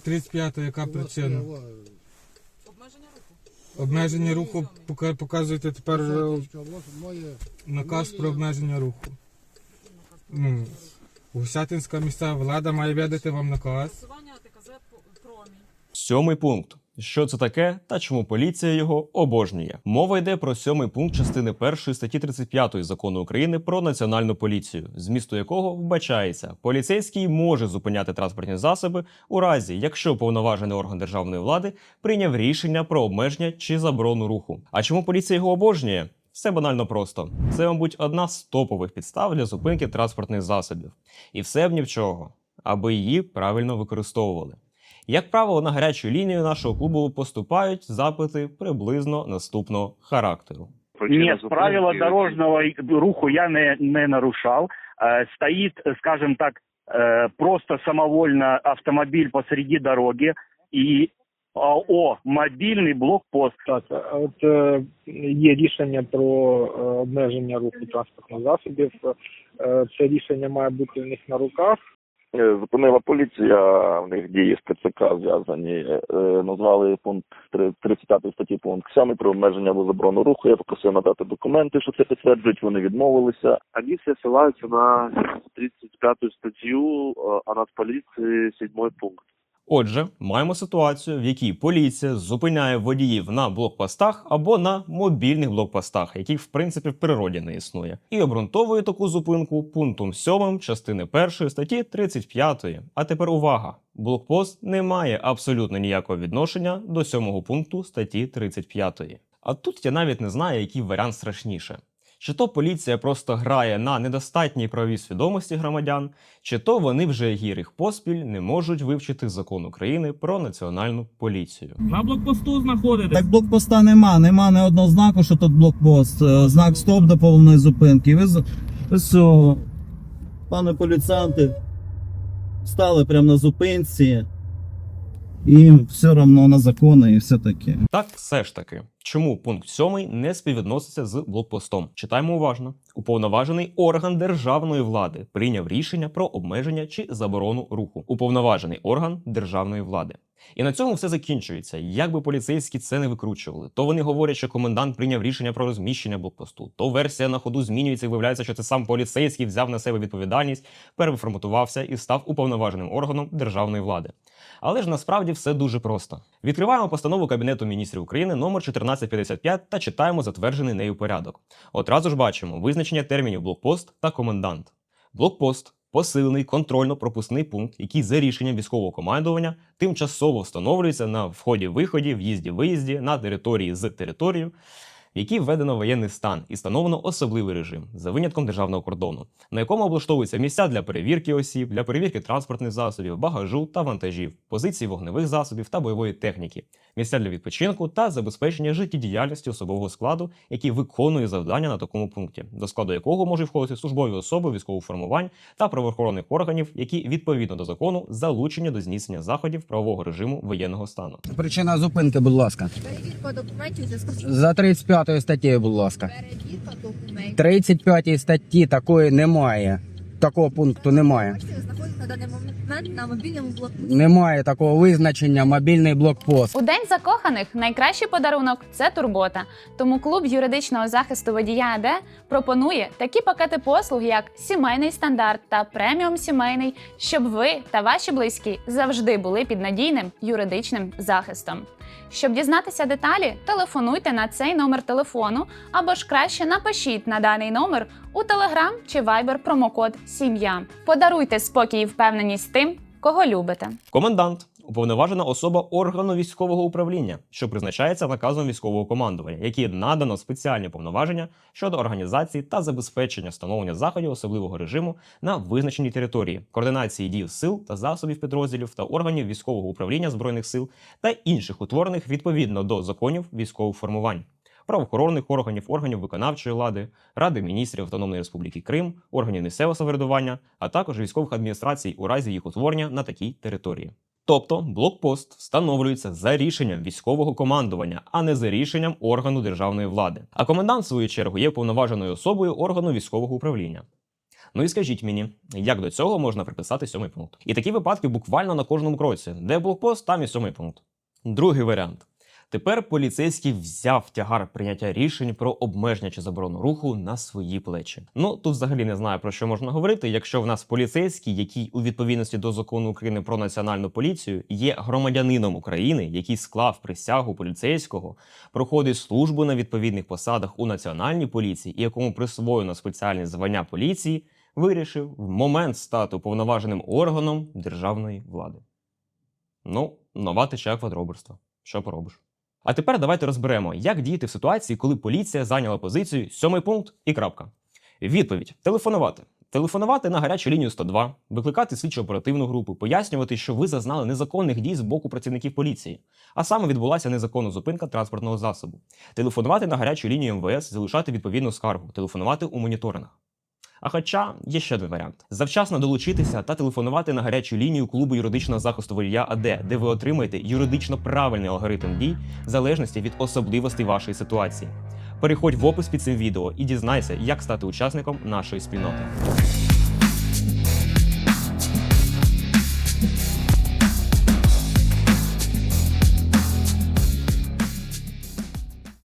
35 яка причина? Обмеження руху. Обмеження руху пока- показуєте тепер е, Моє наказ про обмеження руху. Ну, Гусятинська місцева влада має видати вам наказ. Просування ТКЗ промінь. Сьомий пункт. Що це таке та чому поліція його обожнює? Мова йде про сьомий пункт частини першої статті 35 закону України про національну поліцію, змісту якого вбачається, поліцейський може зупиняти транспортні засоби у разі, якщо повноважений орган державної влади прийняв рішення про обмеження чи заборону руху. А чому поліція його обожнює? Все банально просто. Це, мабуть, одна з топових підстав для зупинки транспортних засобів. І все б ні в чого, аби її правильно використовували. Як правило, на гарячу лінію нашого клубу поступають запити приблизно наступного характеру. Причина Нет, зупинки- правила дорожного руху я не, не нарушал. Э, Стоит, э, скажем так, э, просто самовольно автомобиль посреди дороги и а, о, мобильный блокпост. Так, а от е, є рішення про е, обмеження руху транспортних засобів. Е, це рішення має бути в них на руках. Е, Зупинила поліція, в них дії з ТЦК зв'язані. Е, Назвали пункт три- 35 статті пункт 7 про обмеження або заборону руху. Я попросив надати документи, що це підтверджують. Вони відмовилися. Все ссылаются на 35 статтю, а над нацполиции, 7 пункт. Отже, маємо ситуацію, в якій поліція зупиняє водіїв на блокпостах або на мобільних блокпостах, яких в принципі в природі не існує, і обґрунтовує таку зупинку пунктом 7 частини 1 статті 35. А тепер увага! Блокпост не має абсолютно ніякого відношення до 7 пункту статті 35. А тут я навіть не знаю, який варіант страшніше. Чи то поліція просто грає на недостатній правовій свідомості громадян, чи то вони вже гірих поспіль не можуть вивчити закон України про національну поліцію. На блокпосту знаходитесь. Так блокпоста нема, нема ні одного знаку, що тут блокпост. Е, Знак стоп до повної зупинки. Ви з цього, пане поліціанти, стали прямо на зупинці. І все одно на закони і все таке. Так, все ж таки, чому пункт 7 не співвідноситься з блокпостом? Читаємо уважно. Уповноважений орган державної влади прийняв рішення про обмеження чи заборону руху. Уповноважений орган державної влади. І на цьому все закінчується. Як би поліцейські це не викручували, то вони говорять, що комендант прийняв рішення про розміщення блокпосту, то версія на ходу змінюється і виявляється, що це сам поліцейський взяв на себе відповідальність, переформатувався і став уповноваженим органом державної влади. Але ж насправді все дуже просто. Відкриваємо постанову Кабінету міністрів України номер 1455 та читаємо затверджений нею порядок. Одразу ж бачимо визначення термінів блокпост та комендант. Блокпост посилений контрольно-пропускний пункт, який за рішенням військового командування тимчасово встановлюється на вході-виході, в'їзді-виїзді на території з територією, в якій введено воєнний стан і встановлено особливий режим за винятком державного кордону, на якому облаштовуються місця для перевірки осіб, для перевірки транспортних засобів, багажу та вантажів, позиції вогневих засобів та бойової техніки, місця для відпочинку та забезпечення життєдіяльності особового складу, який виконує завдання на такому пункті, до складу якого можуть входити службові особи військових формувань та правоохоронних органів, які відповідно до закону залучені до здійснення заходів правового режиму воєнного стану. Причина зупинки, будь ласка. Перевірка документів За 35 статтею, будь ласка. перевірка документів. 35 статті такої немає. Такого пункту немає. Немає такого визначення мобільний блокпост. У день закоханих найкращий подарунок це турбота. Тому клуб юридичного захисту водія АД пропонує такі пакети послуг, як сімейний стандарт та преміум сімейний, щоб ви та ваші близькі завжди були під надійним юридичним захистом. Щоб дізнатися деталі, телефонуйте на цей номер телефону або ж краще напишіть на даний номер у Telegram чи Viber промокод Сім'я. Подаруйте спокій і впевненість тим, кого любите. Комендант уповноважена особа органу військового управління, що призначається наказом військового командування, який надано спеціальні повноваження щодо організації та забезпечення встановлення заходів особливого режиму на визначеній території, координації дій сил та засобів підрозділів та органів військового управління збройних сил та інших утворених відповідно до законів військових формувань. Правоохоронних органів, органів виконавчої влади, Ради міністрів Автономної Республіки Крим, органів місцевого самоврядування, а також військових адміністрацій у разі їх утворення на такій території. Тобто блокпост встановлюється за рішенням військового командування, а не за рішенням органу державної влади. А комендант, в свою чергу, є повноваженою особою органу військового управління. Ну і скажіть мені, як до цього можна приписати сьомий пункт? І такі випадки буквально на кожному кроці. Де блокпост, там і сьомий пункт. Другий варіант. Тепер поліцейський взяв тягар прийняття рішень про обмеження чи заборону руху на свої плечі. Ну тут взагалі не знаю про що можна говорити, якщо в нас поліцейський, який у відповідності до закону України про національну поліцію є громадянином України, який склав присягу поліцейського, проходить службу на відповідних посадах у національній поліції і якому присвоєно спеціальне звання поліції, вирішив в момент стати уповноваженим органом державної влади. Ну, нова теча квадроберства. Що поробиш? А тепер давайте розберемо, як діяти в ситуації, коли поліція зайняла позицію сьомий пункт і крапка. Відповідь: телефонувати. Телефонувати на гарячу лінію 102, викликати слідчо оперативну групу, пояснювати, що ви зазнали незаконних дій з боку працівників поліції, а саме відбулася незаконна зупинка транспортного засобу. Телефонувати на гарячу лінію МВС, залишати відповідну скаргу, телефонувати у моніторинг. А хоча є ще один варіант: завчасно долучитися та телефонувати на гарячу лінію клубу юридичного захисту водія АД, де ви отримаєте юридично правильний алгоритм дій в залежності від особливостей вашої ситуації. Переходь в опис під цим відео і дізнайся, як стати учасником нашої спільноти.